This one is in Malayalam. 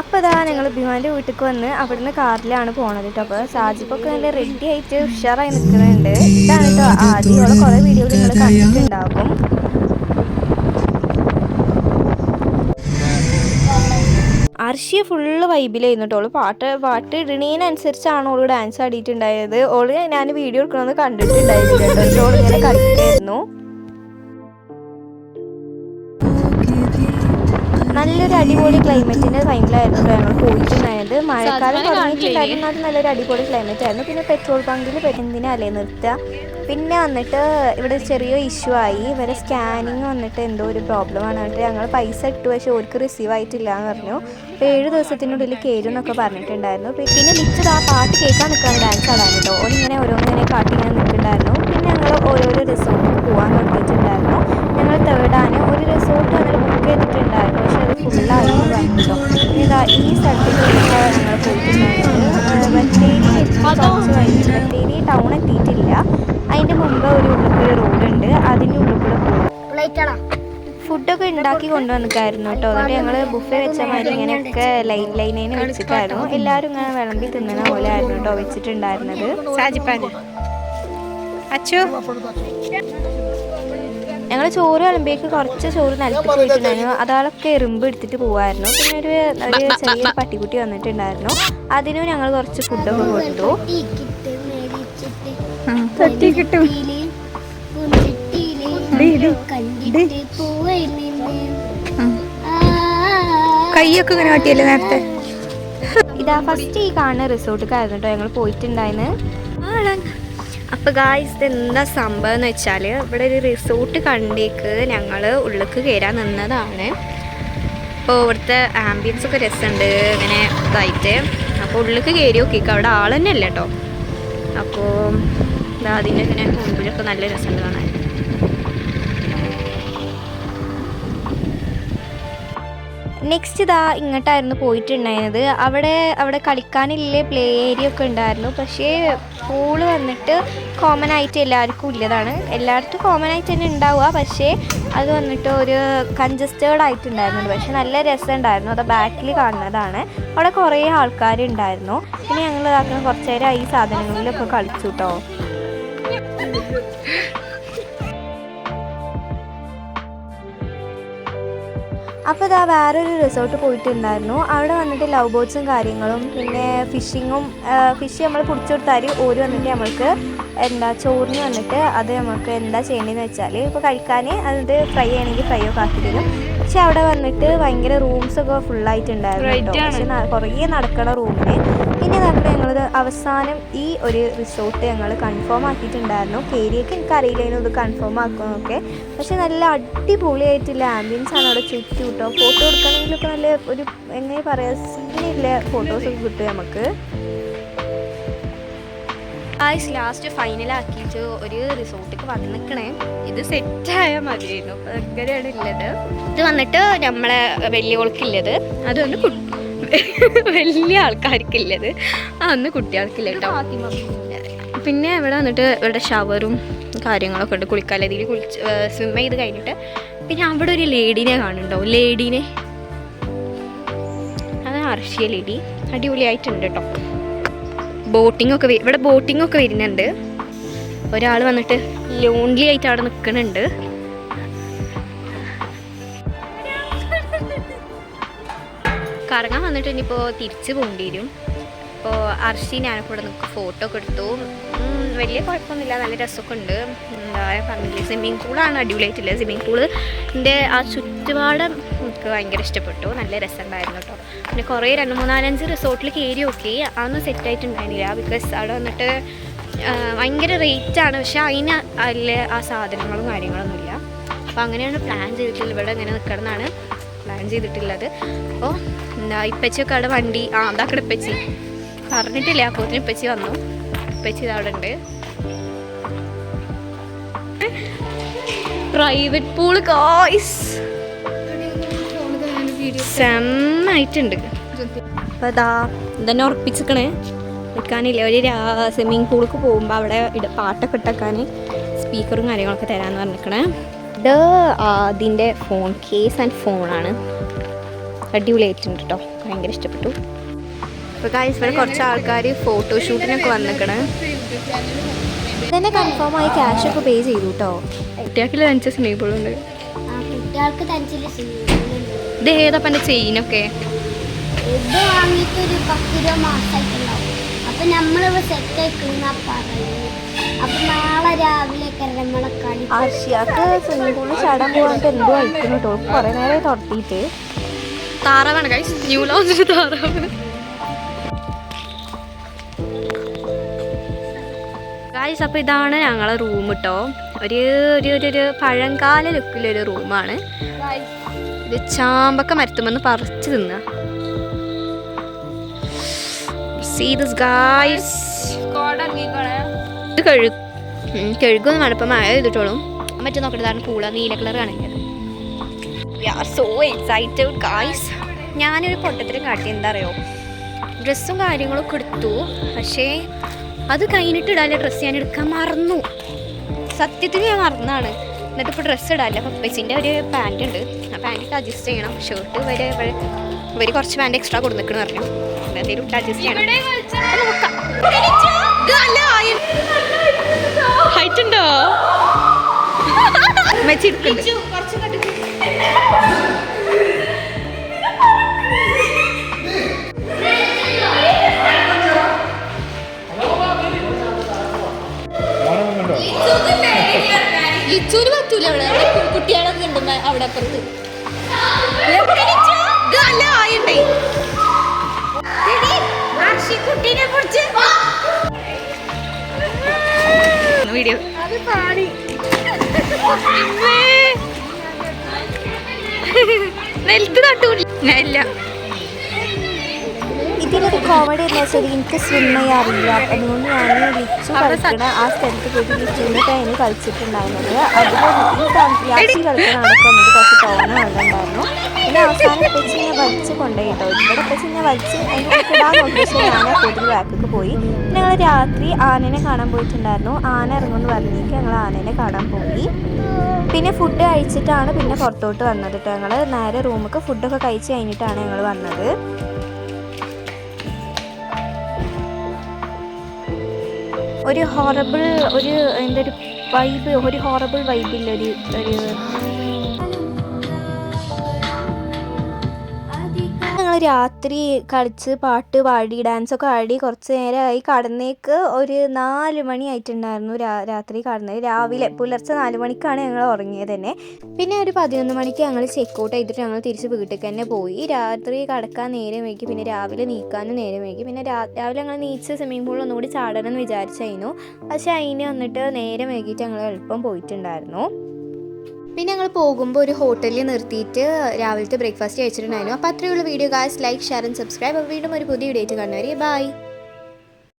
അപ്പോൾ ഇതാ ഞങ്ങൾ ബിമാന്റെ വീട്ടിലേക്ക് വന്ന് അവിടുന്ന് കാറിലാണ് പോണത് കേട്ടോ അപ്പോൾ സാജിപ്പൊക്കെ നല്ല റെഡി ആയിട്ട് ഉഷാറായി നിൽക്കുന്നുണ്ട്. ഇതാണ് കേട്ടോ ആദ്യം കുറെ കുറേ വീഡിയോ നിങ്ങൾ കണ്ടിട്ടുണ്ടാകും അർഷിയ ഫുള്ള് വൈബിലായിരുന്നു കേട്ടോ പാട്ട് പാട്ട് ഇടണേനനുസരിച്ചാണ് ഓൾ ഡാൻസ് ആടിയിട്ടുണ്ടായത്. ഓൾ ഞാൻ വീഡിയോ എടുക്കണമെന്ന് കണ്ടിട്ടുണ്ടായിരുന്നു കേട്ടോ പക്ഷേ ഓൾ നല്ലൊരു അടിപൊളി ക്ലൈമറ്റിന്റെ ടൈമിലായിരുന്നു ഞങ്ങൾ പോയിട്ടുണ്ടായത്. മഴക്കാലം തുടങ്ങിയിട്ടുണ്ടായിരുന്നു അത് നല്ലൊരു അടിപൊളി ക്ലൈമറ്റ് ആയിരുന്നു. പിന്നെ പെട്രോൾ ബങ്കിൽ അല്ലേ നിർത്തുക പിന്നെ വന്നിട്ട് ഇവിടെ ചെറിയ ഇഷ്യൂ ആയി. ഇവരെ സ്കാനിങ് വന്നിട്ട് എന്തോ ഒരു പ്രോബ്ലം ആണ്. എന്നിട്ട് ഞങ്ങൾ പൈസ ഇട്ടു. പക്ഷേ ഓർക്ക് റിസീവ് ആയിട്ടില്ല എന്ന് പറഞ്ഞു. അപ്പോൾ ഏഴ് ദിവസത്തിനുള്ളിൽ കയറും എന്നൊക്കെ പറഞ്ഞിട്ടുണ്ടായിരുന്നു. പിന്നെ ലിച്ചത് ആ പാട്ട് കേൾക്കാൻ നിൽക്കാൻ ഡാൻസ് ആടാൻ കേട്ടോ. ഓനിങ്ങനെ ഓരോന്നിങ്ങനെ കാട്ടി ഇങ്ങനെ നിൽക്കുന്നുണ്ടായിരുന്നു. പിന്നെ ഞങ്ങൾ ഓരോരോ റിസോർട്ടിൽ പോകാൻ നിർത്തിയിട്ടുണ്ടായിരുന്നു ഞങ്ങൾ തേർഡാണ് ഒരു റിസോർട്ട് അതിൽ ബുക്ക് ചെയ്തിട്ടുണ്ടായിരുന്നു. ഫുള്ളായി പറഞ്ഞിട്ടോ ഇതാ ഈ സ്ഥലത്തേക്ക് ഞങ്ങൾ പോയിട്ടുണ്ടായിരുന്നത് ബത്തേരി എത്തി കുറച്ച് കഴിഞ്ഞ് ബത്തേരി ടൗൺ എത്തിയിട്ടില്ല. അതിന്റെ മുമ്പ് ഒരു ഉള്ളിൽ റോഡ് ഉണ്ട്. അതിന്റെ ഉള്ളിൽ കൂടെ പോകും ഫുഡൊക്കെ ഉണ്ടാക്കി കൊണ്ടുവന്നിട്ടായിരുന്നു കേട്ടോ. അതുകൊണ്ട് ഞങ്ങൾ ബുഫെ വെച്ച മാതിരി ഇങ്ങനെയൊക്കെ ലൈൻ ലൈനേനെ വെച്ചിട്ടായിരുന്നു. എല്ലാവരും ഇങ്ങനെ വിളമ്പി തിന്നണ പോലെ ആയിരുന്നു കേട്ടോ വെച്ചിട്ടുണ്ടായിരുന്നത്. സാജിപ്പാന് അച്ചു. ഞങ്ങൾ ചോറ് വിളമ്പിയേക്ക് കുറച്ച് ചോറ് പോയിട്ടുണ്ടായിരുന്നു. അതാളൊക്കെ എറുമ്പ് എടുത്തിട്ട് പോവായിരുന്നു. പിന്നെ ഒരു ഒരു ചെറിയൊരു പട്ടിക്കുട്ടി വന്നിട്ടുണ്ടായിരുന്നു. അതിനും ഞങ്ങൾ കുറച്ച് ഫുഡൊക്കെ കൊടുത്തു. തൊട്ടി കിട്ടും കൈയൊക്കെ ഇങ്ങനെ കാട്ടിയല്ലേ നേരത്തെ? ഇതാ ഫസ്റ്റ് ഈ കാണുന്ന റിസോർട്ടിലായിരുന്നു കേട്ടോ ഞങ്ങൾ പോയിട്ടുണ്ടായിരുന്നു അപ്പോൾ ഗായ്സ് എന്താ സംഭവം എന്ന് വെച്ചാൽ ഇവിടെ ഒരു റിസോർട്ട് കണ്ടേക്ക് ഞങ്ങൾ ഉള്ളിലേക്ക് കയറാൻ നിന്നതാണ്. അപ്പോൾ ഇവിടുത്തെ ആംബിയൻസ് ഒക്കെ രസമുണ്ട് ഇങ്ങനെ ഇതായിട്ട്. അപ്പോൾ ഉള്ളിലേക്ക് കയറി നോക്കിക്കുക അവിടെ ആൾ തന്നെ അല്ല കേട്ടോ അപ്പോൾ അതിന്റെ ഇങ്ങനെ മുമ്പിലൊക്കെ നല്ല രസമുണ്ട് കാണാൻ. നെക്സ്റ്റ് ഇതാ ഇങ്ങോട്ടായിരുന്നു പോയിട്ടുണ്ടായിരുന്നത്. അവിടെ അവിടെ കളിക്കാനില്ലേ പ്ലേ ഏരിയ ഒക്കെ ഉണ്ടായിരുന്നു. പക്ഷേ പൂൾ വന്നിട്ട് കോമൺ ആയിട്ട് എല്ലാവർക്കും ഇല്ലതാണ് എല്ലായിടത്തും കോമൺ ആയിട്ട് തന്നെ ഉണ്ടാവുക. പക്ഷേ അത് വന്നിട്ട് ഒരു കൺജസ്റ്റേഡ് ആയിട്ടുണ്ടായിരുന്നു. പക്ഷേ നല്ല രസമുണ്ടായിരുന്നു. അത് ബാക്കിൽ കാണുന്നതാണ്. അവിടെ കുറേ ആൾക്കാരുണ്ടായിരുന്നു പിന്നെ ഞങ്ങൾ ഇതാക്കുന്ന കുറച്ച് ഈ സാധനങ്ങളിലൊക്കെ കളിച്ചു കേട്ടോ അപ്പോൾ ഇതാ വേറൊരു റിസോർട്ട് പോയിട്ടുണ്ടായിരുന്നു. അവിടെ വന്നിട്ട് ലവ് ബോട്ട്സും കാര്യങ്ങളും പിന്നെ ഫിഷിങ്ങും ഫിഷ് നമ്മൾ പിടിച്ചു കൊടുത്താൽ ഓര് വന്നിട്ട് നമ്മൾക്ക് എന്താ ചോറിന് വന്നിട്ട് അത് നമുക്ക് എന്താ ചെയ്യേണ്ടതെന്ന് വെച്ചാൽ ഇപ്പോൾ കഴിക്കാൻ അത് ഫ്രൈ ആണെങ്കിൽ ഫ്രൈ ഒക്കെ ആക്കി തരും. പക്ഷെ അവിടെ വന്നിട്ട് ഭയങ്കര റൂംസ് ഒക്കെ ഫുള്ളായിട്ടുണ്ടായിരുന്നു കേട്ടോ പക്ഷെ കുറേ നടക്കണ റൂമിന് നടക്കണ ഞങ്ങൾ അവസാനം ഈ ഒരു റിസോർട്ട് ഞങ്ങൾ കൺഫേം ആക്കിയിട്ടുണ്ടായിരുന്നു. കേരിയൊക്കെ അറിയില്ല ഇത് കൺഫേം ആക്കുന്നൊക്കെ പക്ഷെ നല്ല അടിപൊളിയായിട്ടുള്ള ആംബിയൻസ് ആണ് അവിടെ ചുറ്റും കിട്ടും ഫോട്ടോ എടുക്കണമെങ്കിലൊക്കെ നല്ല ഒരു എങ്ങനെ പറയാ സീനില്ല ഫോട്ടോസൊക്കെ കിട്ടും നമുക്ക്. ആയിസ് ലാസ്റ്റ് ഫൈനൽ ആക്കിയിട്ട് ഒരു റിസോർട്ടിലേക്ക് നിൽക്കണേ. ഇത് സെറ്റായ മതിയായിരുന്നു. അങ്ങനെയാണ് ഉള്ളത് ഇത് വന്നിട്ട് നമ്മളെ വലിയ അതുകൊണ്ട് കുട്ടി വന്ന് കു- വലിയ ആൾക്കാർക്കില്ലത്. അന്ന് കുട്ടികൾക്കില്ല കേട്ടോ പിന്നെ ഇവിടെ വന്നിട്ട് ഇവിടെ ഷവറും കാര്യങ്ങളൊക്കെ ഉണ്ട്. കുളിക്കാൻ ഇതിൽ കുളിച്ച് സ്വിം ചെയ്ത് കഴിഞ്ഞിട്ട് പിന്നെ അവിടെ ഒരു ലേഡീനെ കാണുന്നുണ്ടോ ലേഡീനെ. അത് അർഷിയ ലേഡി. അടിപൊളിയായിട്ടുണ്ട് കേട്ടോ ബോട്ടിംഗ് ഒക്കെ ഇവിടെ ബോട്ടിംഗ് ഒക്കെ വരുന്നുണ്ട്. ഒരാൾ വന്നിട്ട് ലോൺലി ആയിട്ട് അവിടെ നിൽക്കുന്നുണ്ട് കറങ്ങാൻ വന്നിട്ട് ഇനിയിപ്പോൾ തിരിച്ചു പോകേണ്ടി വരും അപ്പോൾ അർഷി ഞാനിപ്പോൾ നമുക്ക് ഫോട്ടോ ഒക്കെ എടുത്തു. വലിയ കുഴപ്പമൊന്നുമില്ല. നല്ല രസമൊക്കെ ഉണ്ട് എന്താ പറഞ്ഞില്ലേ സ്വിമ്മിങ് പൂളാണ് അടിപൊളിയായിട്ടില്ല സ്വിമ്മിങ് പൂൾ എന്റെ ആ ചുറ്റുപാടും എനിക്ക് ഭയങ്കര ഇഷ്ടപ്പെട്ടു. നല്ല രസമുണ്ടായിരുന്നു കേട്ടോ. പിന്നെ കുറേ രണ്ട് മൂന്നാലഞ്ച് റിസോർട്ടിൽ കയറി നോക്കി. അതൊന്നും സെറ്റായിട്ടുണ്ടായിരുന്നില്ല ബിക്കോസ് അവിടെ വന്നിട്ട് ഭയങ്കര റേറ്റാണ് പക്ഷേ അതിന് അതിൽ ആ സാധനങ്ങളും കാര്യങ്ങളൊന്നുമില്ല. അപ്പോൾ അങ്ങനെയാണ് പ്ലാൻ ചെയ്തിട്ടുള്ളത്. ഇവിടെ ഇങ്ങനെ നിൽക്കണമെന്നാണ് പ്ലാൻ ചെയ്തിട്ടുള്ളത്. അപ്പോൾ എന്താ ഇപ്പച്ചിയൊക്കെ അവിടെ വണ്ടി ആ അതാക്കടെ ഇപ്പച്ചി. പറഞ്ഞിട്ടില്ല അപ്പോത്തിന് ഇപ്പച്ചി വന്നു. ഇപ്പച്ചി അവിടെ ഉണ്ട്. പ്രൈവറ്റ് പൂൾ കോയ്സ് സെമ്മായിട്ടുണ്ട്. അപ്പോൾ അതാ ഇതന്നെ ഉറപ്പിച്ചിക്കണേ. നിൽക്കാനില്ല. ഒരു സ്വിമ്മിങ് പൂൾക്ക് പോകുമ്പോൾ അവിടെ പാട്ടൊക്കെ ഇട്ടേക്കാൻ സ്പീക്കറും കാര്യങ്ങളൊക്കെ തരാമെന്ന് പറഞ്ഞിരിക്കണേ ഇത് അതിന്റെ ഫോൺ കേസ് ആൻഡ് ഫോണാണ് അടിപൊളിയായിട്ടുണ്ട് കേട്ടോ ഭയങ്കര ഇഷ്ടപ്പെട്ടു. അപ്പോൾ കാര്യം ഇവിടെ കുറച്ച് ആൾക്കാർ ഫോട്ടോഷൂട്ടിനൊക്കെ വന്നിക്കണ്. തന്നെ കൺഫേം ആയി ക്യാഷ് ഒക്കെ പേ ചെയ്തു കേട്ടോ കുട്ടികൾക്കുള്ള ലഞ്ച് സ്വിമ്മിംഗ് പൂളുണ്ട് കുട്ടികൾക്ക് തനിച്ചില്ല ഇത് ഏതാ എന്റെ ചെയിനൊക്കെ? ഇത് വാങ്ങിയിട്ട് ഒരു പത്ത് രൂപ മാസമായിട്ടുണ്ടാവും അപ്പം നമ്മളിവിടെ സെറ്റ് ആയിക്കുന്ന പറയുന്നത് ആർഷിയാക്ക് സ്വിമ്മിംഗ് പൂളിൽ ചാടാൻ പോകാൻ എന്തോ അയക്കുന്നു കേട്ടോ കുറേ നേരം തുറത്തിയിട്ട് താറാവാണ് ഗൈസ് ന്യൂ ലോഞ്ചിന് താറാവ് ഗായ്സ് അപ്പോൾ ഇതാണ് ഞങ്ങളെ റൂം കേട്ടോ ഒരു ഒരു ഒരു പഴങ്കാല ലുക്കിലൊരു റൂമാണ് ഇത് ചാമ്പക്ക മരത്തുമെന്ന് പറിച്ച് തിന്ന. സീ ദിസ് ഗായ്സ് ഇത് കഴുകും കഴുകൊന്നും വേണം ഇപ്പം മഴ മറ്റേ നോക്കിയിട്ടാണ് പൂള നീല കളർ കാണിക്കുന്നത് we are so excited guys ഞാനൊരു പൊട്ടത്തിലും കാട്ടി എന്താ അറിയോ ഡ്രസ്സും കാര്യങ്ങളൊക്കെ എടുത്തു. പക്ഷേ അത് കഴിഞ്ഞിട്ട് ഇടാല്ല ഡ്രസ്സ് ഞാൻ എടുക്കാൻ മറന്നു. സത്യത്തിൽ ഞാൻ മറന്നാണ് എന്നിട്ട് ഇപ്പോൾ ഡ്രസ്സ് ഇടാല്ല പപ്പച്ചിന്റെ ഒരു പാന്റ് ഉണ്ട്. ആ പാന്റ് അഡ്ജസ്റ്റ് ചെയ്യണം. ഷർട്ട് വരെ ഇവർ കുറച്ച് പാന്റ് എക്സ്ട്രാ കൊടുന്നിക്കണെന്ന് പറഞ്ഞു. എന്തെങ്കിലും അഡ്ജസ്റ്റ് ചെയ്യണം. നോക്കാം. ഹൈറ്റ് ഉണ്ടോ മെച്ചി എടുക്കുന്നുണ്ട് ലിച്ചൂര് പറ്റൂല അവിടെ അവിടെ കുട്ടികളൊക്കെ ഉണ്ട് അവിടെ അപ്പുറത്ത്. നിലത്ത് തട്ടൂല ഇല്ല. ഇതിലൊരു കോമഡി എന്താ വെച്ചാൽ എനിക്ക് സ്വിം അറിയില്ല. അതുകൊണ്ട് ഞാൻ ലിച്ചു കളിക്കണ ആ സ്ഥലത്ത് പോയിട്ട് ലിച്ചുവിന്റെ അതിന് കളിച്ചിട്ടുണ്ടായിരുന്നത്. അതുകൊണ്ട് ഈ യാസി നടക്ക് കുറച്ച് തോന ഉണ്ടായിരുന്നു പിന്നെ അവസാനം വെച്ച് ഇങ്ങനെ വലിച്ച് കൊണ്ടുപോയി കേട്ടോ. ഇവിടെ വെച്ച് ഇങ്ങനെ വലിച്ച് അതിന്റെ ഇടാൻ നോക്കി പക്ഷേ ഞാൻ കൂടുതൽ ബാക്കൊക്കെ പോയി. ഞങ്ങൾ രാത്രി ആനനെ കാണാൻ പോയിട്ടുണ്ടായിരുന്നു. ആന ഇറങ്ങുമെന്ന് പറഞ്ഞിട്ട് ഞങ്ങൾ ആനനെ കാണാൻ പോയി. പിന്നെ ഫുഡ് കഴിച്ചിട്ടാണ് പിന്നെ പുറത്തോട്ട് വന്നത് കേട്ടോ. ഞങ്ങൾ നേരെ റൂമൊക്കെ ഫുഡൊക്കെ കഴിച്ച് കഴിഞ്ഞിട്ടാണ് ഞങ്ങൾ വന്നത്. ഒരു ഹോറബിൾ ഒരു എന്തൊരു വൈബ് ഒരു ഹോറബിൾ വൈബില്ല ഒരു ഒരു ഞങ്ങൾ രാത്രി കളിച്ച് പാട്ട് പാടി ഡാൻസൊക്കെ ആടി കുറച്ച് നേരമായി കടന്നേക്ക് ഒരു നാല് മണി ആയിട്ടുണ്ടായിരുന്നു രാത്രി കടന്നത്. രാവിലെ പുലർച്ചെ നാല് മണിക്കാണ് ഞങ്ങൾ ഉറങ്ങിയത് തന്നെ. പിന്നെ ഒരു പതിനൊന്ന് മണിക്ക് ഞങ്ങൾ ചെക്ക് ഔട്ട് ചെയ്തിട്ട് ഞങ്ങൾ തിരിച്ച് വീട്ടിൽ തന്നെ പോയി. രാത്രി കടക്കാൻ നേരം വൈകി പിന്നെ രാവിലെ നീക്കാനും നേരം വൈകി. പിന്നെ രാവിലെ ഞങ്ങൾ നീച്ച് സ്വിമ്മിംഗ് പൂളിൽ ഒന്നുകൂടി ചാടണം എന്ന് വിചാരിച്ചായിരുന്നു. പക്ഷേ അതിന് വന്നിട്ട് നേരം വൈകിട്ട് ഞങ്ങൾ എളുപ്പം പോയിട്ടുണ്ടായിരുന്നു. പിന്നെ ഞങ്ങൾ പോകുമ്പോൾ ഒരു ഹോട്ടലിൽ നിർത്തിയിട്ട് രാവിലത്തെ ബ്രേക്ക്ഫാസ്റ്റ് കഴിച്ചിട്ടുണ്ടായിരുന്നു. അപ്പോൾ അത്രയുള്ള video guys like share and subscribe വീണ്ടും ഒരു പുതിയ വീഡിയോ ആയിട്ട് കാണുന്നവരെ ബൈ